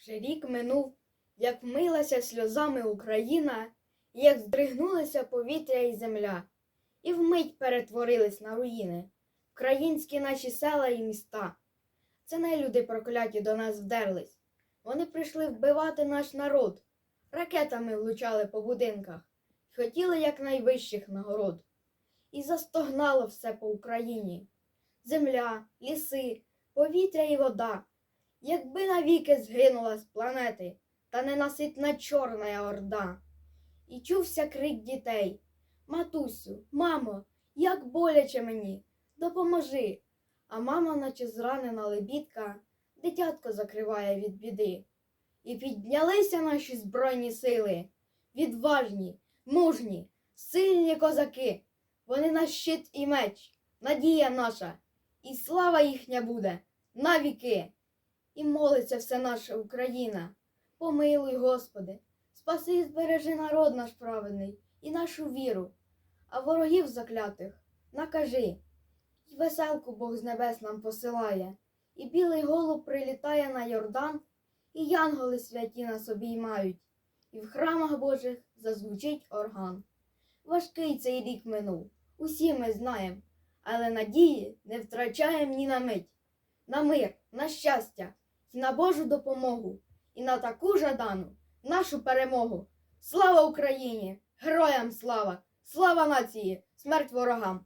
Вже рік минув, як вмилася сльозами Україна, і як здригнулися повітря і земля, і вмить перетворились на руїни українські наші села і міста. Це не люди прокляті до нас вдерлись. Вони прийшли вбивати наш народ, ракетами влучали по будинках, і хотіли якнайвищих нагород. І застогнало все по Україні. Земля, ліси, повітря і вода. Якби навіки згинула з планети, та ненаситна чорна орда. І чувся крик дітей. Матусю, мамо, як боляче мені, допоможи. А мама, наче зранена лебідка, дитятко закриває від біди. І піднялися наші збройні сили, відважні, мужні, сильні козаки. Вони наш щит і меч, надія наша, і слава їхня буде навіки. І молиться вся наша Україна. Помилуй, Господи, спаси і збережи народ наш праведний і нашу віру, а ворогів заклятих накажи. І веселку Бог з небес нам посилає, і білий голуб прилітає на Йордан, і янголи святі нас обіймають, і в храмах Божих зазвучить орган. Важкий цей рік минув, усі ми знаєм, але надії не втрачаєм ні на мить. На мир, на щастя на Божу допомогу, і на таку жадану нашу перемогу. Слава Україні! Героям слава! Слава нації! Смерть ворогам!